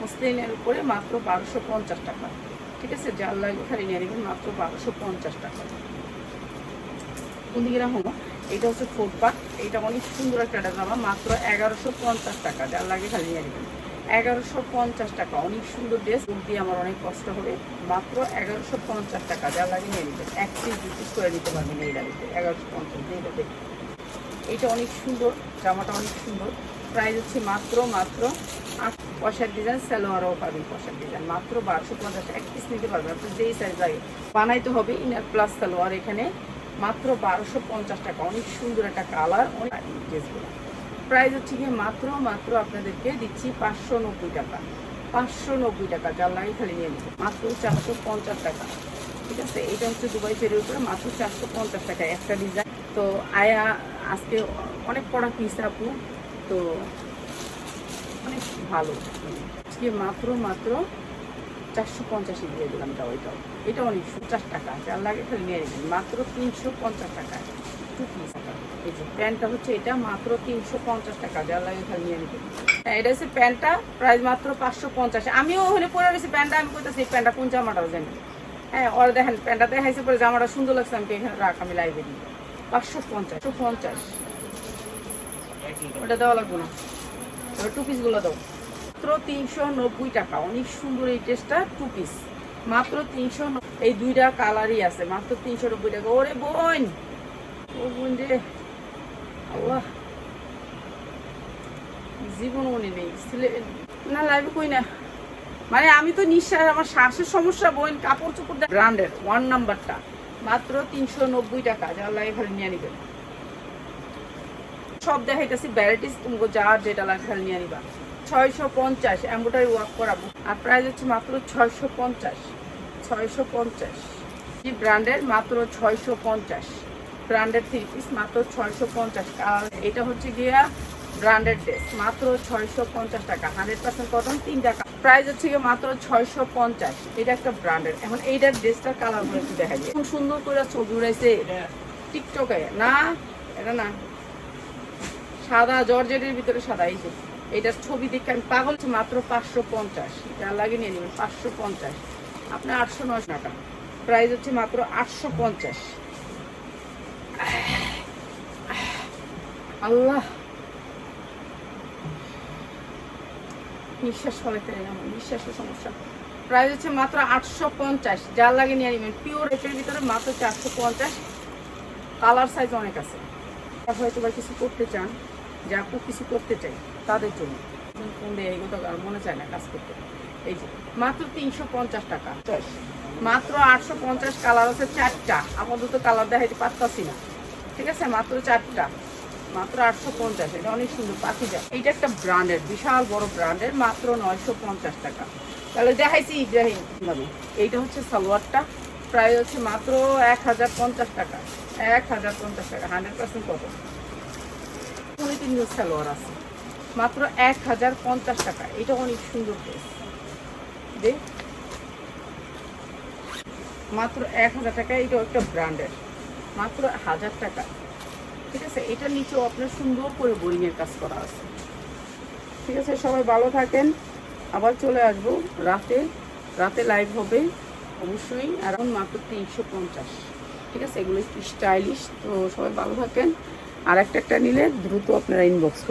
মুসলিনের উপরে মাত্র বারোশো পঞ্চাশ টাকা। ঠিক আছে? যার লাগবে খালি নিয়ে নেবেন মাত্র বারোশো পঞ্চাশ টাকা। কুন্দিগিরা হোমো এটা হচ্ছে ফুটপাথ এটা অনেক সুন্দর একটা জামা, মাত্র এগারোশো পঞ্চাশ টাকা যার লাগে খালি নিয়ে নেবেন এগারোশো পঞ্চাশ টাকা, অনেক সুন্দর ড্রেস দিয়ে আমার অনেক কষ্ট হবে। মাত্র এগারোশো পঞ্চাশ টাকা যার লাগে নিয়ে নেবেন এক পিস দু পিস করে নিতে পারবেন এই দাবিতে, এগারোশো পঞ্চাশ এটা এটা অনেক সুন্দর, জামাটা অনেক সুন্দর। প্রাইস হচ্ছে মাত্র মাত্র আট পয়সার ডিজাইন সালোয়ারও পাবেন পয়সার ডিজাইন মাত্র বারোশো পঞ্চাশ, এক পিস নিতে পারবেন। আপনি যেই সাইজ লাগে বানাইতে হবে ইনার প্লাস সালোয়ার এখানে মাত্র বারোশো পঞ্চাশ টাকা। অনেক সুন্দর একটা কালার অনেক ড্রেসগুলো প্রাইস হচ্ছে গিয়ে মাত্র মাত্র আপনাদেরকে দিচ্ছি পাঁচশো নব্বই টাকা। পাঁচশো নব্বই টাকা, যার লাগে খালি নিয়ে নেবে মাত্র চারশো পঞ্চাশ টাকা। ঠিক আছে? এটা হচ্ছে দুবাই ফেরির উপরে, মাত্র চারশো পঞ্চাশ টাকা। একটা ডিজাইন তো আয়া, আজকে অনেক পড়া পিস আপু। তো অনেক ভালো। আজকে মাত্র মাত্র চারশো পঞ্চাশে দিয়ে দিলাম এটা ওইটাও। এটা অনেক পঞ্চাশ টাকা যার লাগে তাহলে নিয়ে নেবেন মাত্র তিনশো পঞ্চাশ টাকা। টু পিস এই যে প্যান্টটা হচ্ছে এটা, মাত্র তিনশো পঞ্চাশ টাকা। যার লাগে খালি নিয়ে নেবেন হ্যাঁ এটা হচ্ছে প্যান্টটা, প্রাইস মাত্র পাঁচশো পঞ্চাশ। আমিও ওখানে পরে রয়েছি প্যান্টটা, আমি এই প্যান্টটা কোন জামাটাও জানি। হ্যাঁ ওরা দেখেন, প্যান্টটা দেখাইছে পরে জামাটা সুন্দর লাগছে, আমি এখানে রাখ, আমি দিই। পাঁচশো পঞ্চাশ পঞ্চাশ। ওটা দেওয়া লাগবে না। এবার টু পিসগুলো দাও। মাত্র তিনশো নব্বই টাকা। অনেক সুন্দর এই ড্রেসটা টু পিস মাত্র তিনশো এই দুইটা কালারই আছে। মাত্র তিনশো নব্বই টাকা। ওরে বোন! ও বোন আল্লাহ। জীবন মনে নেই। ছেলে না লাইভে কই না। মানে আমি তো নিঃশ্বাস, আমার শ্বাসের সমস্যা, বোন। কাপড় চোপড় ব্র্যান্ডের ওয়ান নাম্বারটা মাত্র তিনশো নব্বই টাকা। যার খালি নিয়ে নিবেন সব দেখাইতেছি ভ্যারাইটিস তুমি যার যেটা লাগে খালি নিয়ে নিবা ছয়শো পঞ্চাশ, এম্বোটারি ওয়ার্ক করাবো। আর প্রাইস হচ্ছে মাত্র ছয়শো পঞ্চাশ ছয়শো পঞ্চাশ। এই ব্র্যান্ডের মাত্র ছয়শো পঞ্চাশ ব্র্যান্ডের থ্রি পিস মাত্র ছয়শো পঞ্চাশ আর এটা হচ্ছে গিয়া ব্র্যান্ডেড ড্রেস মাত্র ছয়শো পঞ্চাশ টাকা হান্ড্রেড পার্সেন্ট কটন তিন টাকা। প্রাইস হচ্ছে গিয়ে মাত্র ছয়শো পঞ্চাশ, এটা একটা ব্র্যান্ডের এখন এইটার ড্রেসটার কালারগুলো একটু দেখা যায় খুব সুন্দর করে ছবি উড়াইছে টিকটকে না, এটা না। সাদা জর্জেটের ভিতরে সাদা এই যে এটার ছবি দেখে আমি পাগল মাত্র পাঁচশো পঞ্চাশ। যা লাগে নিয়ে নেবেন পাঁচশো পঞ্চাশ। আপনার আটশো নশো টাকা। প্রাইস হচ্ছে মাত্র আটশো পঞ্চাশ। আল্লাহ। নিঃশ্বাস পারি না আমার, নিঃশ্বাসের সমস্যা। প্রাইস হচ্ছে মাত্র আটশো পঞ্চাশ। যার লাগে নিয়ে নেবেন পিওর এটার ভিতরে মাত্র চারশো পঞ্চাশ। কালার সাইজ অনেক আছে। হয়তো বা কিছু করতে চান। যে কিছু করতে চাই তাদের জন্য। ফোন এগুলো আর মনে চায় না কাজ করতে। এই যে মাত্র তিনশো পঞ্চাশ টাকা। মাত্র আটশো পঞ্চাশ কালার আছে চারটা। আপাতত কালার দেখাইতে পারতাছি না। ঠিক আছে? মাত্র চারটা। মাত্র আটশো পঞ্চাশ। এটা অনেক সুন্দর পাখি যায় এইটা একটা ব্র্যান্ডের বিশাল বড় ব্র্যান্ডের মাত্র নয়শো পঞ্চাশ টাকা। তাহলে দেখাইছি ইব্রাহিম। এইটা হচ্ছে সালোয়ারটা। প্রায় হচ্ছে মাত্র এক হাজার পঞ্চাশ টাকা। এক হাজার পঞ্চাশ টাকা। হান্ড্রেড পার্সেন্ট কত? কুড়ি তিন সালোয়ার আছে। মাত্র এক হাজার পঞ্চাশ টাকা। এটা অনেক সুন্দর ড্রেস দে। মাত্র এক হাজার টাকা এটা একটা ব্র্যান্ডের মাত্র হাজার টাকা। ঠিক আছে? এটা নিচেও আপনার সুন্দর করে বোরিংয়ের কাজ করা আছে। ঠিক আছে? সবাই ভালো থাকেন। আবার চলে আসব রাতে। রাতে লাইভ হবে, অবশ্যই। আর এখন মাত্র তিনশো পঞ্চাশ। ঠিক আছে? এগুলো একটু স্টাইলিশ তো সবাই ভালো থাকেন। আর একটা একটা নিলে দ্রুত আপনারা ইনবক্স করবেন